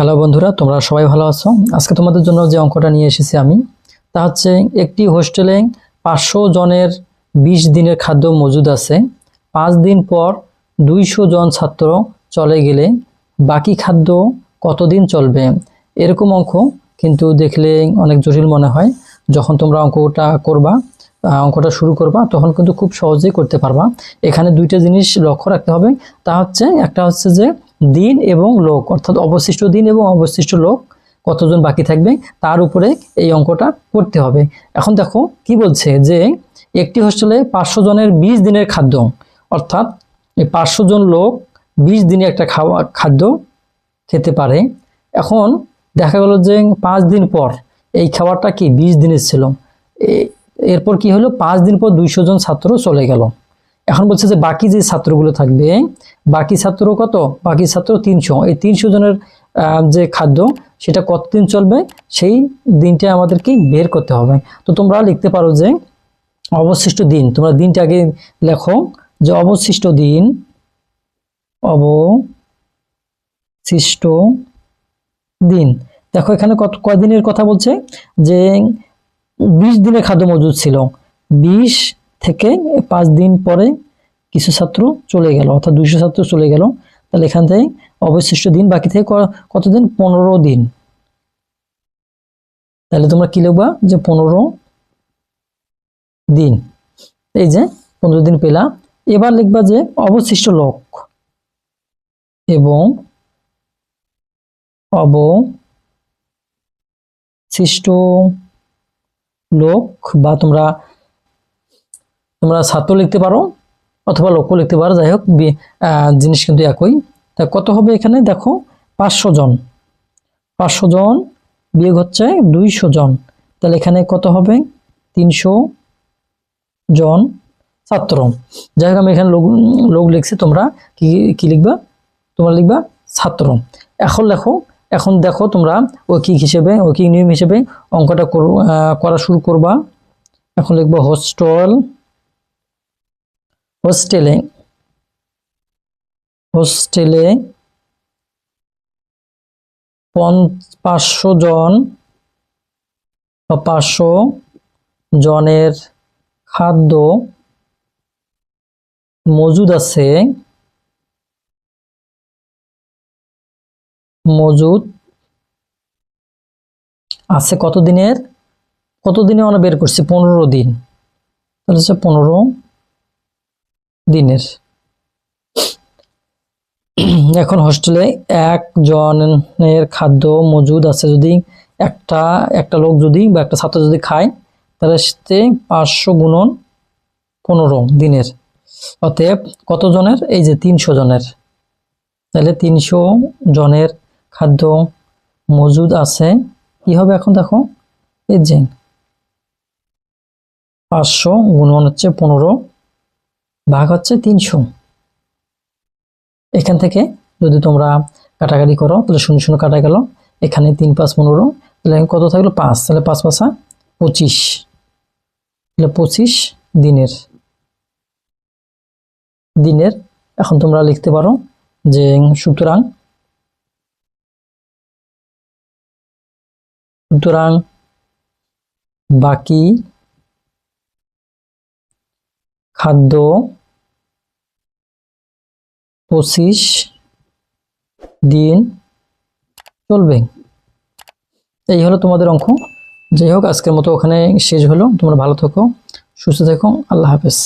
Hello বন্ধুরা, তোমরা সবাই ভালো আছো? আজকে তোমাদের জন্য যে অঙ্কটা নিয়ে এসেছি আমি, তা হচ্ছে একটি হোস্টেলে পাঁচশো জনের বিশ দিনের খাদ্য মজুদ আছে। পাঁচ দিন পর দুইশো জন ছাত্র চলে গেলে বাকি খাদ্য কতদিন চলবে? এরকম অঙ্ক কিন্তু দেখলে অনেক জটিল মনে হয়। যখন তোমরা অঙ্কটা করবা অঙ্কটা শুরু করবা, তখন কিন্তু খুব সহজেই করতে পারবা। এখানে দুইটা জিনিস লক্ষ্য রাখতে হবে। তা হচ্ছে, একটা হচ্ছে যে দিন এবং লোক, অর্থাৎ অবশিষ্ট দিন এবং অবশিষ্ট লোক কতজন বাকি থাকবে, তার উপরে এই অঙ্কটা করতে হবে। এখন দেখো কি বলছে যে একটি হোস্টেলে পাঁচশো জনের বিশ দিনের খাদ্য, অর্থাৎ এই পাঁচশো জন লোক বিশ দিনে একটা খাওয়া, খাদ্য খেতে পারে। এখন দেখা গেল যে পাঁচ দিন পর এই খাবারটা কি বিশ দিনের ছিল? এরপর কি হলো? পাঁচ দিন পর দুইশো জন ছাত্র চলে গেল। এখন বলছে যে বাকি যে ছাত্রগুলো থাকবে, বাকি ছাত্র কত? বাকি ছাত্র তিনশো। এই তিনশো জনের যে খাদ্য, সেটা কতদিন চলবে? সেই দিনটা আমাদেরকে বের করতে হবে। তো তোমরা লিখতে পারো যে অবশিষ্ট দিন, তোমরা দিনটা আগে লেখো যে অবশিষ্ট দিন অবশিষ্ট দিন। দেখো এখানে কত কয়দিনের কথা বলছে? যে বিশ দিনের খাদ্য মজুদ ছিল। বিশ থেকে পাঁচ দিন পরে কিছু ছাত্র চলে গেল, অর্থাৎ দুইশো ছাত্র চলে গেল। তাহলে এখান থেকে অবশিষ্ট দিন, বাকি থেকে কতদিন? পনেরো দিন। তাহলে তোমরা কি লিখবা? যে পনেরো দিন। এই যে পনেরো দিন পেলা। এবার লিখবা যে অবশিষ্ট লোক এবং অবশিষ্ট লোক বা তোমরা তোমরা ছাত্র লিখতে পারো অথবা লক্ষ্য লিখতে পারো, যাই হোক জিনিস কিন্তু একই। তা কত হবে এখানে? দেখো, পাঁচশো জন। পাঁচশো জন বিয়োগ হচ্ছে দুইশো জন। তাহলে এখানে কত হবে? তিনশো জন ছাত্র। যাই হোক, আমি এখানে লোক লোক লিখছি, তোমরা কি কি লিখবা? তোমরা লিখবা ছাত্র। এখন লেখো, এখন দেখো তোমরা ঐকিক হিসেবে, ঐকিক নিয়ম হিসেবে অঙ্কটা করা শুরু করবা। এখন লিখব হোস্টেল হোস্টেলে হোস্টেলে পাঁচশো জন পাঁচশো জনের খাদ্য মজুদ আছে। মজুদ আছে কত দিনের কত দিনে আমরা বের করছি? পনেরো দিন। তাহলে হচ্ছে পনেরো দিনের। এখন হোস্টেলে একজনের খাদ্য মজুদ আছে যদি একটা একটা লোক যদি বা একটা ছাত্র যদি খায়, তাহলে সে পাঁচশো গুণন পনেরো দিনের। অতএব কত জনের এই যে তিনশো জনের। তাহলে তিনশো জনের খাদ্য মজুদ আছে। কি হবে এখন দেখো? এই যে পাঁচশো গুণন হচ্ছে পনেরো। ভাগ হচ্ছে তিনশো। এখান থেকে যদি তোমরা কাটাকাটি করো, তাহলে শূন্য শূন্য কাটা গেল। এখানে তিন পাঁচ পনেরো, তাহলে কত থাকল? পাঁচ। তাহলে পাঁচ পাঁচা পঁচিশ। তাহলে পঁচিশ দিনের। দিনের, এখন তোমরা লিখতে পারো যে সুতরাং সুতরাং বাকি খাদ্য পঁচিশ দিন চলবে। এই হলো তোমাদের অঙ্ক। যাই হোক, আজকের মতো ওখানে শেষ হলো। তোমরা ভালো থেকো, সুস্থ থেকো। আল্লাহ হাফেজ।